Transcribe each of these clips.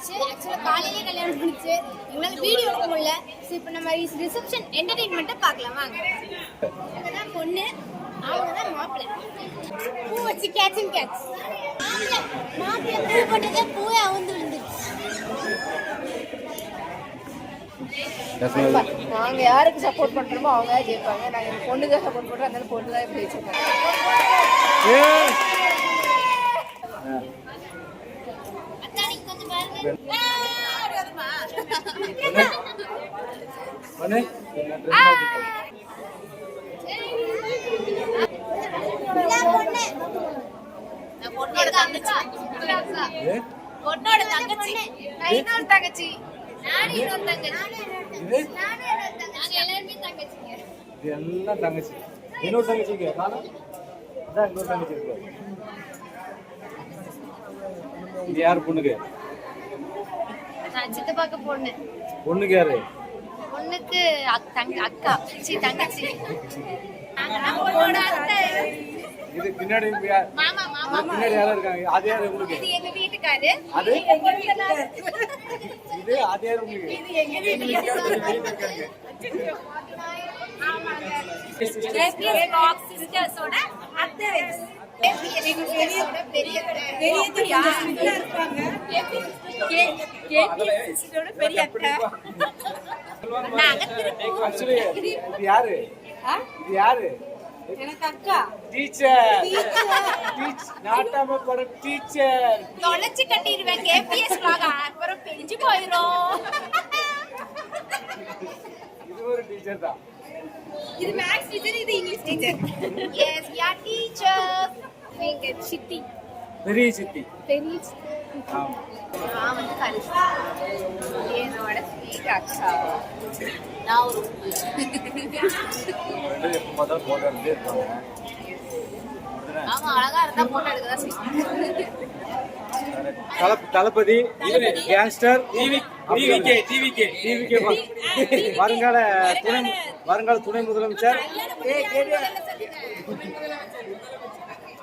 ஆயிடுச்சு எங்களால் வீடியோ எடுக்க முடியல. ஸோ இப்போ நம்ம ரிசப்ஷன் என்டர்டெயின்மெண்ட்டை பார்க்கலாம். வாங்க. இவங்க தான் பொண்ணு. அவங்க தான் மாப்பிள்ளை. பூ வச்சு கேட்சிங் கேட்ச் மாப்பிள்ளை பூ போட்டதே பூவே அவுந்து விழுந்துருச்சு. நாங்க யாருக்கு சப்போர்ட் பண்றோமோ அவங்க தான் ஜெயிப்பாங்க. நாங்க இந்த பொண்ணுக்கு தான் சப்போர்ட் பண்றோம். அதனால பொண்ணு தான் ஜெயிச்சிருக்காங்க அக்கா நீங்க கொஞ்சம் பாருங்க இதான் பொண்ணு பொண்ணோட தங்கச்சி இன்னொரு தங்கச்சி? இன்னொரு தங்கச்சி நாங்க எல்லாருமே தங்கச்சிங்க? இது எல்லாம் தங்கச்சி இன்னொரு இன்னொரு தங்கச்சி இருக்கு. இது யார் பொண்ணுக்கு? நான் சித்தப்பாக்கு பொண்ணு பொண்ணுக்கு யாரு பொண்ணுக்கு அக்- தங்க அக்கா சி தங்கச்சி இது பின்னாடி மாமா மாமா பின்னாடி யாரும் இருக்காங்க அது யாரு உங்களுக்கு இது எங்க வீட்டுக்காரு அது எங்க வீட்டுக்காரு இது அது யாரு உங்களுக்கு இது எங்க வீட்டுக்காரு கேபிஎஸ் பாக்ஸ் சிஸ்டர்ஸோட அத்தை கேபிஎஸ் சிஸ்டர்ஸோட பெரிய பெரிய பெரிய அத்தை திருப்பூர் ஆக்சுவலி இது யாரு? இது யாரு? எனக்கு அக்கா. டீச்சர் டீச் நாட்டாம போற டீச்சர் தொலைச்சு கட்டிடுவேன். KPS vlog. அப்புறம் பிரிஞ்சு போயிடும் இது ஒரு டீச்சர் தான். இது மேக்ஸ் டீச்சர் இது இங்கிலீஷ் டீச்சர் எஸ் யா டீச்சர் எங்க சித்தி. பெரிய சித்தி. பெரிய நான் வந்து கலிஸ்மா என்னோட ஸ்வீட் அக்கா நான் ஒரு? ஆமா அழகா இருந்தா போட்டோ எடுக்க தான் செய்யும் தளபதி கேங்ஸ்டர் வருங்கால துணை வருங்கால துணை முதலமைச்சர்.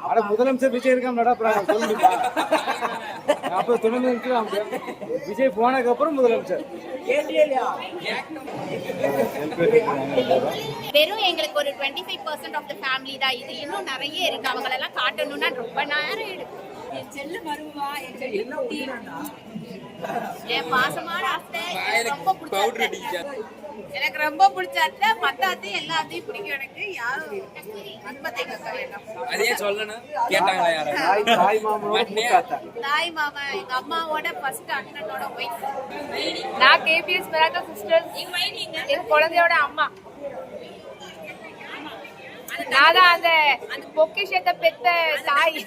அட முதலமைச்சர் விஜய் இருக்காமடா அப்புறம் சொல்ல முடியுமா அப்ப துணை முதலமைச்சர் விஜய் போனதுக்கு அப்புறம் முதலமைச்சர். வெறும் எங்களுக்கு ஒரு twenty five percent of the family தான். இது இன்னும் நிறைய இருக்கு. அவங்களெல்லாம் காட்டணும்னா ரொம்ப நேரம் எடுக்கும். என் பாசமான அத்தை ரொம்ப பிடிச்ச அத்தை. எனக்கு ரொம்ப பிடிச்ச அத்தை மத்த அத்தை எல்லா அத்தையும் பிடிக்கும் எனக்கு. யாரும் அன்பத்தை கேட்க வேண்டாம். அதையே சொல்லணும். கேட்டாங்களா யாரும் தாய் மாமா எங்க அம்மாவோட ஃபர்ஸ்ட் அண்ணனோட ஒய்ஃப் நான் கேபிஎஸ் மெராக்கா சிஸ்டர்ஸ் என் குழந்தையோட அம்மா. நான் தான் அந்த அந்த பொக்கிஷத்தை பெத்த தாய்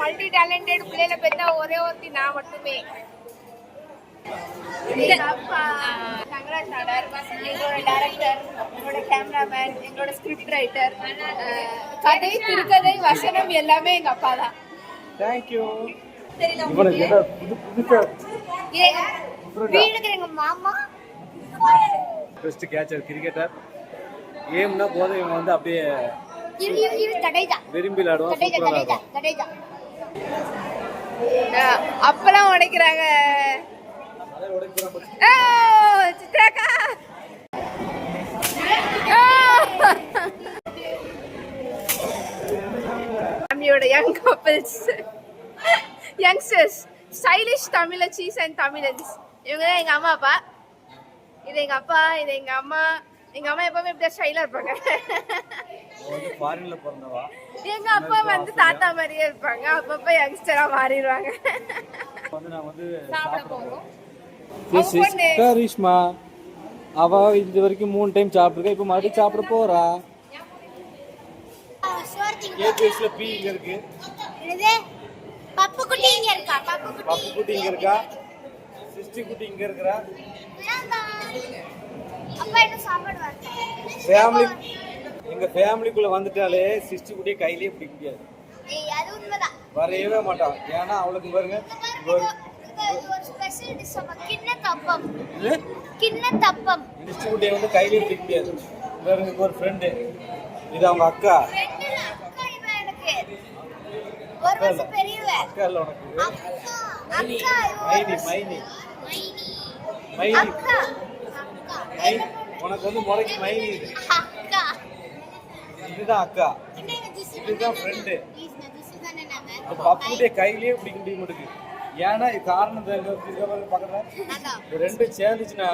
மல்டி டேலண்டட் பிள்ளைல பெத்த ஒரே ஒருத்தி நான் மட்டுமே. எங்களோட டைரக்டர் எங்களோட கேமராமேன் எங்களோட ஸ்கிரிப்ட் ரைட்டர் கதை திருக்கதை வசனம் எல்லாமே எங்க அப்பா தான். தேங்க்யூ வீடுக்கு எங்க மாமா? பெஸ்ட் கேச்சர் கிரிக்கெட்டர் ஏம்னா போதும் இவன் வந்து அப்படியே விரும்பி விளையாடுவான். அப்பெல்லாம் உடைக்கிறாங்க. சித்ராக்கா. ஃபேமிலியோட யங் கப்பிள்ஸ் யங்ஸ்டர்ஸ் ஸ்டைலிஷ் தமிழச்சிஸ் அண்ட் தமிழன்ஸ் இவங்க தான் எங்க அம்மா அப்பா. இது எங்க அப்பா இது எங்க அம்மா. எங்க அம்மா எப்பவுமே இப்படி ஸ்டைலா இருப்பாங்க. எங்க அப்பா வந்து தாத்தா மாதிரியே இருப்பாங்க. அப்பப்ப யங்ஸ்டரா மாறிடுவாங்க. வந்து நான் வந்து சாப்பிட போறோம் This is கரிஷ்மா அவ இது வரைக்கும் மூணு டைம் சாப்பிட்டுருக்கா. இப்போ மறுபடியும் சாப்பிட போறா? கேபிஎஸ்ல பி இங்க இருக்கு. என்னது? பப்பு குட்டி இங்க இருக்கா? பப்பு குட்டி. பப்பு குட்டி இங்க இருக்கா? சிஸ்டி குட்டி இங்க இருக்கிறா? ஃபேமிலி எங்க ஃபேமிலிக்குள்ள வந்துட்டாலே சிஸ்டி குட்டியை கையிலேயே பிடிக்க முடியாது. வரையவே மாட்டான். ஏன்னா அவளுக்கு பாருங்க சிஸ்டி குட்டியை வந்து கையிலேயே பிடிக்க முடியாது. பாருங்க ஒரு ஃப்ரெண்டு இது அவங்க அக்கா. அக்கா இல்ல. உனக்கு. மைனி மைனி. மைனி. உனக்கு வந்து முறைக்கு மைனி இது அக்கா. இதுதான் அக்கா. இதுதான் ஃப்ரெண்டு பப்புடைய கையிலேயே பிடிக்க முடிய மாட்டேங்குது ஏன்னா இது காரணம் பக்கத்துல? ரெண்டும் சேர்ந்துச்சுன்னா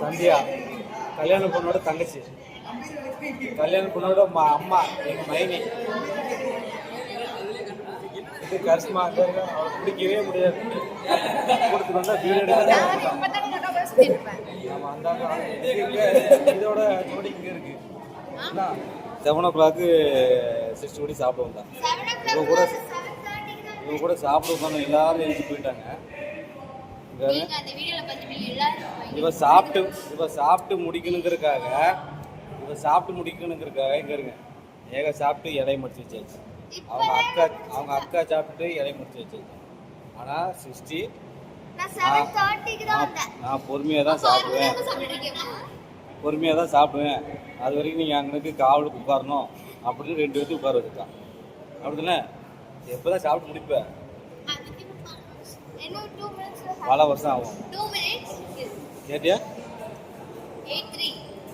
சந்தியா. கல்யாண பொண்ணோட தங்கச்சி. கல்யாண பொண்ணோட ம- அம்மா எங்க மைனி. இது இருக்க, அவளுக்கு பிடிக்கவே முடியாது. கொடுத்து வந்தா வீடு ஆமா அந்த இதோட ஜோடி இங்க இருக்கு. செவன் ஓ கிளாக்கு சிக்ஸ் மணி சாப்பிடுவோம் தான். செவன் ஓ இவங்க கூட இவங்க கூட சாப்பிட உட்காந்து எல்லாரும் எழுதி போயிட்டாங்க. இங்க பாருங்க. நீங்க அந்த வீடியோல பாத்தீங்க எல்லாரும் இவ சாப்பிட்டு இவ சாப்பிட்டு முடிக்கணுங்கிறதுக்காக இவ சாப்பிட்டு முடிக்கணுங்கிறதுக்காக இங்க இருங்க. ஏக சாப்பிட்டு இலைய முடிச்சு வச்சாச்சு. அவங்க அக்கா அவங்க அக்கா சாப்பிட்டு இலைய முடிச்சு வச்சாச்சு. ஆனா சிக்ஸ்டி நான் தேர்ட்டிக்கு தான் தான் சாப்பிடுவேன். பொறுமையா தான் சாப்பிடுவேன். அது வரைக்கும் நீங்க அங்கனுக்கு காவலுக்கு உட்காரணும் அப்படின்னு ரெண்டு பேர்த்து உட்கார வச்சுட்டான் அப்படிதானே? எப்பதான் சாப்பிட்டு முடிப்ப? இன்னும் டூ மினிட்ஸ் பல வருஷம் ஆகும். கேட்டியா?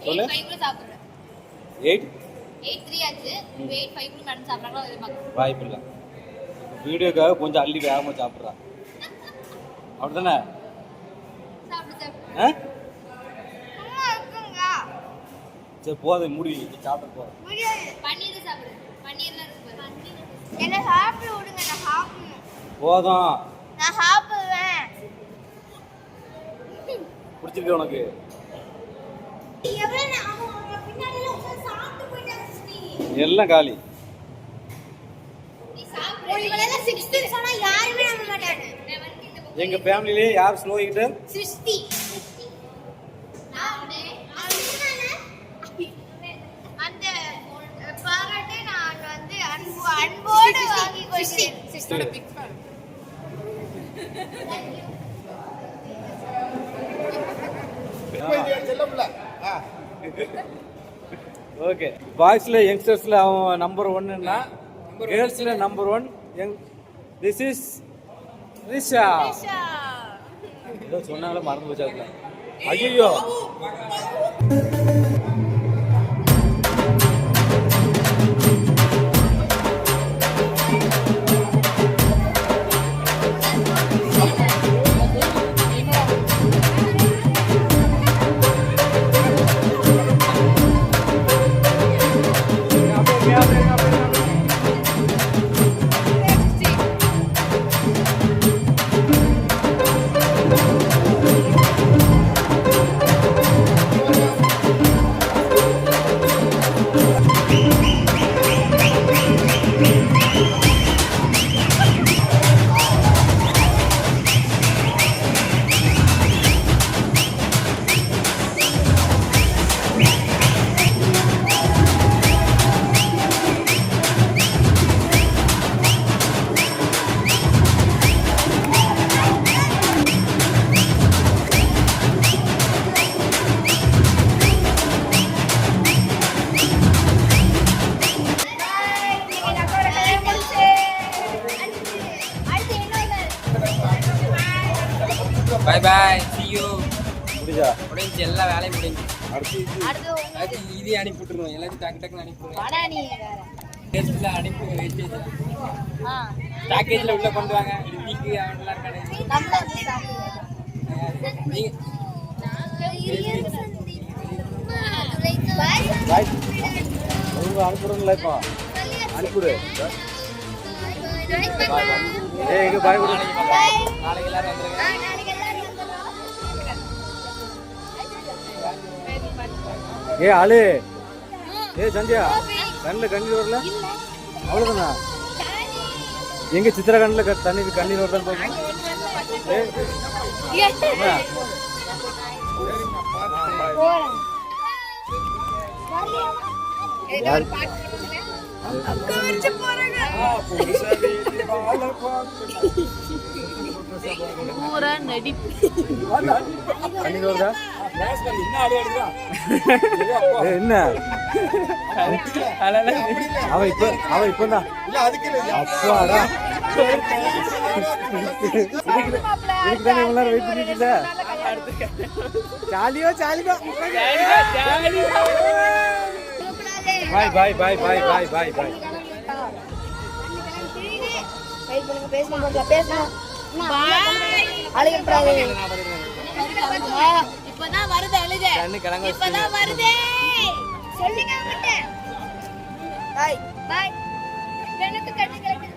சொல்லு. எயிட் எயிட் த்ரீ ஆச்சு. எயிட் ஃபைவ் மேடம் சாப்பிட்றாங்களோ அதை பார்க்கணும் வாய்ப்பு இல்லை வீடியோக்காக கொஞ்சம் அள்ளி வேகமாக சாப்பிட்றான் அப்படிதானே சாப்பிடு சாப்பிடு. ஆ? சரி போதும் முடி சாப்பிட்டு போதும் முடியாது. பன்னீர் சாப்பிடு. பன்னீர்லாம் இருக்கு. என்ன சாப்பிட விடுங்க நான் சாப்பிடணும். போதும். நான் சாப்பிடுவேன். பிடிச்சிருக்கு உனக்கு? எவ்வளவு நான் அவங்க பின்னாடி எல்லாம் சாப்பிட்டு போயிட்டாங்க எல்லாம் காலி நீ சாப்பிடு உங்களெல்லாம் சிக்ஸ்த்து சொன்னா யாருமே நம்ப மாட்டாங்க. எங்க ஃபேமிலிலே யார் ஸ்லோ ஈட்டர் சிருஷ்டி அந்த பாராட்டை நான் வந்து அன்பு அன்போடு வாங்கி கொள்கிறேன். ஓகே பாய்ஸ்ல யங்ஸ்டர்ஸ்ல அவன் நம்பர் ஒன்னுன்னா கேர்ள்ஸ்ல number one young this is Risha ஏதோ சொன்னாலும் மறந்து போச்சாப்ல ஐயோ அது இது அனுப்பி விட்டுருவோம் எல்லாத்தையும் டக்கு டக்குன்னு அனுப்பி விடுவோம் டெஸ்ட்ல அனுப்பி வெயிட்டேஜ் பேக்கேஜ்ல உள்ள கொண்டு வாங்க இன்னைக்கு பாய் அவங்க அனுப்புறோம்ல இப்போ அனுப்பிவிடு ஏய் எங்க பாய் நாளைக்கு எல்லாரும் வந்துருங்க ஏ ஆளு. ஏ சந்தியா கண்ணில் கண்ணீர் வரல? அவ்வளோதானா எங்க சித்திர கண்ணில் தண்ணி கண்ணீர் என்ன? யார்? பூரா நடிப்பு கண்ணீர் வருதா என்ன அவ இப்ப அவ இப்பதான். அப்பாடா. இதுக்கு தானே இவ்வளவு நேரம் வெயிட் பண்ணிட்டு இருந்த? ஜாலியோ ஜாலியோ. பாய் பாய் பாய் பாய் பாய் பாய் பாய் வெயிட் பண்ணுங்க பேசணும் போதுல பேசணும் அழுகப்படாது இப்பதான் வருது அழுது கண்ணு கலங்க இப்பதான் வருது. சொல்லுங்க அவட்ட பாய். பாய். எனக்கு கண்ணு கலங்க